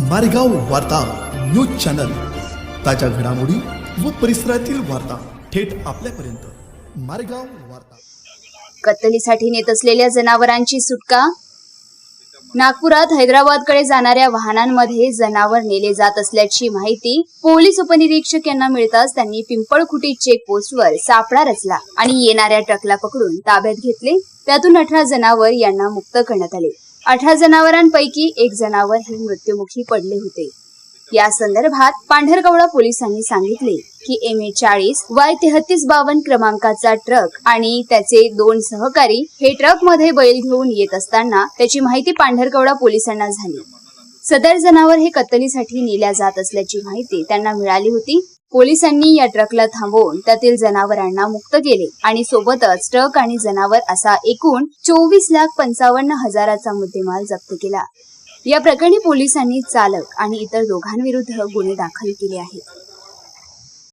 मारेगाव वार्ता news channel. ताज्या घडामोडी व परिसरातील वार्ता थेट आपल्यापर्यंत. मारेगाव वार्ता. कत्तलीसाठी नेत असलेल्या जनावरांची सुटका? नागपुरात हैदराबादकडे जाणाऱ्या वाहनांमध्ये जनावर नेले जात असल्याची माहिती पोलीस उपनिरीक्षक यांना मिळताच त्यांनी पिंपळखुटी चेकपोस्टवर सापळा रचला आणि येणाऱ्या ट्रकला पकडून ताब्यात घेतले. त्यातून अठरा जनावर यांना मुक्त करण्यात आले. अठरा जनावरांपैकी एक जनावर हे मृत्युमुखी पडले होते. या संदर्भात पांढरकवडा पोलिसांनी सांगितले की एम ए चाळीस वाय तेहतीस बावन्न क्रमांकाचा ट्रक आणि त्याचे दोन सहकारी हे ट्रकमध्ये बैल घेऊन येत असताना त्याची माहिती पांढरकवडा पोलिसांना झाली. सदर जनावर हे कत्तलीसाठी नेल्या जात असल्याची माहिती त्यांना मिळाली होती. पोलिसांनी या ट्रकला थांबवून त्यातील जनावरांना मुक्त केले आणि सोबतच ट्रक आणि जनावर असा एकूण चोवीस लाख पंचावन्न हजाराचा मुद्देमाल जप्त केला. या प्रकरणी पोलिसांनी चालक आणि इतर दोघांविरुद्ध गुन्हे दाखल केले आहेत.